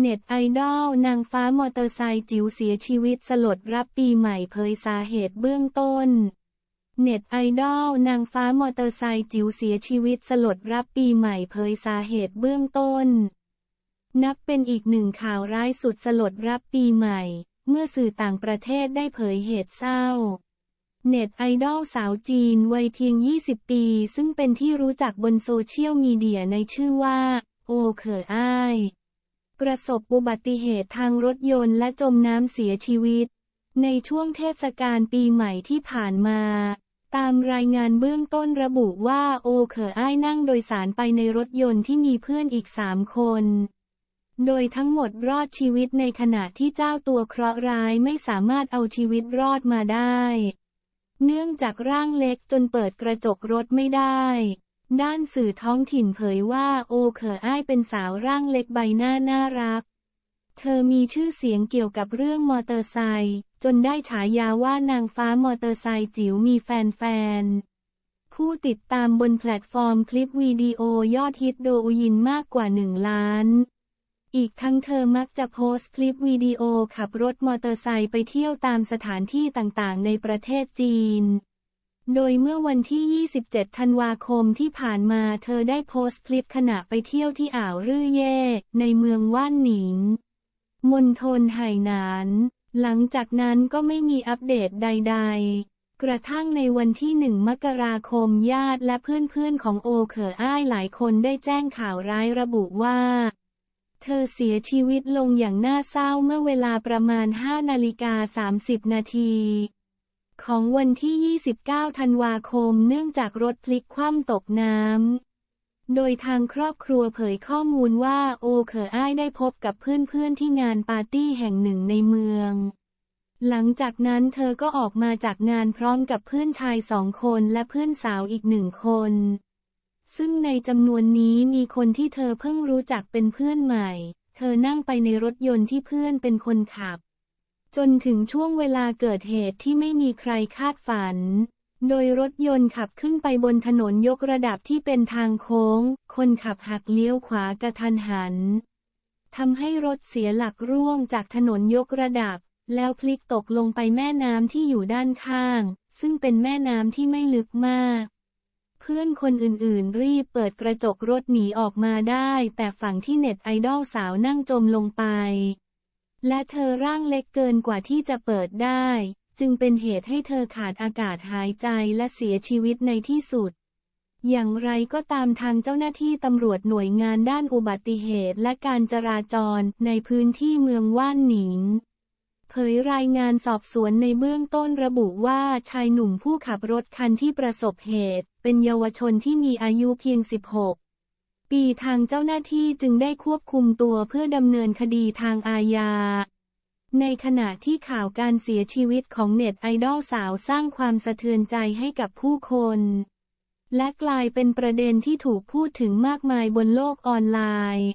เน็ตไอดอลนางฟ้ามอเตอร์ไซค์จิ๋วเสียชีวิตสลดรับปีใหม่เผยสาเหตุเบื้องต้น เน็ตไอดอลนางฟ้ามอเตอร์ไซค์จิ๋วเสียชีวิตสลดรับปีใหม่เผยสาเหตุเบื้องต้น นับเป็นอีกหนึ่งข่าวร้ายสุดสลดรับปีใหม่ เมื่อสื่อต่างประเทศได้เผยเหตุเศร้า เน็ตไอดอลสาวจีนวัยเพียง 20 ปี ซึ่งเป็นที่รู้จักบนโซเชียลมีเดียในชื่อว่า โอเขออ้าย ประสบอุบัติเหตุทางรถยนต์และจมน้ำเสียชีวิต ในช่วงเทศกาลปีใหม่ที่ผ่านมา ตามรายงานเบื้องต้นระบุว่าโอเขออ้ายนั่งโดยสารไปในรถยนต์ที่มีเพื่อนอีกสามคน โดยทั้งหมดรอดชีวิตในขณะที่เจ้าตัวเคราะห์ร้ายไม่สามารถเอาชีวิตรอดมาได้ เนื่องจากร่างเล็กจนเปิดกระจกรถไม่ได้ ด้านสื่อท้องถิ่นเผยว่าโอเขออ้ายเป็นสาวร่างเล็กใบหน้าน่ารัก เธอมีชื่อเสียงเกี่ยวกับเรื่องมอเตอร์ไซค์จนได้ฉายาว่านางฟ้ามอเตอร์ไซค์จิ๋วมีแฟนๆ ผู้ติดตามบนแพลตฟอร์มคลิปวิดีโอยอดฮิตโดยินมากกว่า1ล้าน อีกทั้งเธอมักจะโพสต์คลิปวิดีโอขับรถมอเตอร์ไซค์ไปเที่ยวตามสถานที่ต่างๆ ในประเทศจีน โดยเมื่อวันที่ 27 ธันวาคมที่ผ่านมาเธอได้โพสต์คลิปขณะไปเที่ยวที่อ่าวรื่อเย่ ในเมืองว่านหนิง มณฑลไหหนาน หลังจากนั้นก็ไม่มีอัปเดตใด ๆกระทั่งในวันที่หนึ่งมกราคมญาติและเพื่อนๆของโอเขออ้ายหลายคนได้แจ้งข่าวร้ายระบุว่า เธอเสียชีวิตลงอย่างน่าเศร้าเมื่อเวลาประมาณ 5 นาฬิกา 30 นาที ของวันที่ 29 ธันวาคม เนื่องจากรถพลิกคว่ำตกน้ำ โดยทางครอบครัวเผยข้อมูลว่าโอเขออ้ายได้พบกับเพื่อนๆที่งานปาร์ตี้แห่งหนึ่งในเมือง หลังจากนั้นเธอก็ออกมาจากงานพร้อมกับเพื่อนชายสองคนและเพื่อนสาวอีกหนึ่งคน ซึ่งในจำนวนนี้มีคนที่เธอเพิ่งรู้จักเป็นเพื่อนใหม่ เธอนั่งไปในรถยนต์ที่เพื่อนเป็นคนขับ จนถึงช่วงเวลาเกิดเหตุที่ไม่มีใครคาดฝัน โดยรถยนต์ขับขึ้นไปบนถนนยกระดับที่เป็นทางโค้ง คนขับหักเลี้ยวขวากระทันหันทำให้รถเสียหลักร่วงจากถนนยกระดับ แล้วพลิกตกลงไปแม่น้ำที่อยู่ด้านข้าง ซึ่งเป็นแม่น้ำที่ไม่ลึกมาก เพื่อนคนอื่นๆ รีบเปิดกระจกรถหนีออกมาได้ แต่ฝั่งที่เน็ตไอดอลสาวนั่งจมลงไป และเธอร่างเล็กเกินกว่าที่จะเปิดได้ จึงเป็นเหตุให้เธอขาดอากาศหายใจและเสียชีวิตในที่สุด อย่างไรก็ตามทางเจ้าหน้าที่ตำรวจหน่วยงานด้านอุบัติเหตุและการจราจรในพื้นที่เมืองว่านหนิงเผยรายงานสอบสวนในเบื้องต้นระบุว่าชายหนุ่มผู้ขับรถคันที่ประสบเหตุ เป็นเยาวชนที่มีอายุเพียง 16 ปีทางเจ้าหน้าที่จึงได้ควบคุมตัวเพื่อดำเนินคดีทางอาญา ในขณะที่ข่าวการเสียชีวิตของเน็ตไอดอลสาวสร้างความสะเทือนใจให้กับผู้คน และกลายเป็นประเด็นที่ถูกพูดถึงมากมายบนโลกออนไลน์